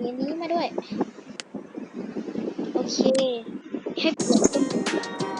มีนี้มาด้วย โอเคให้กดตุ้ม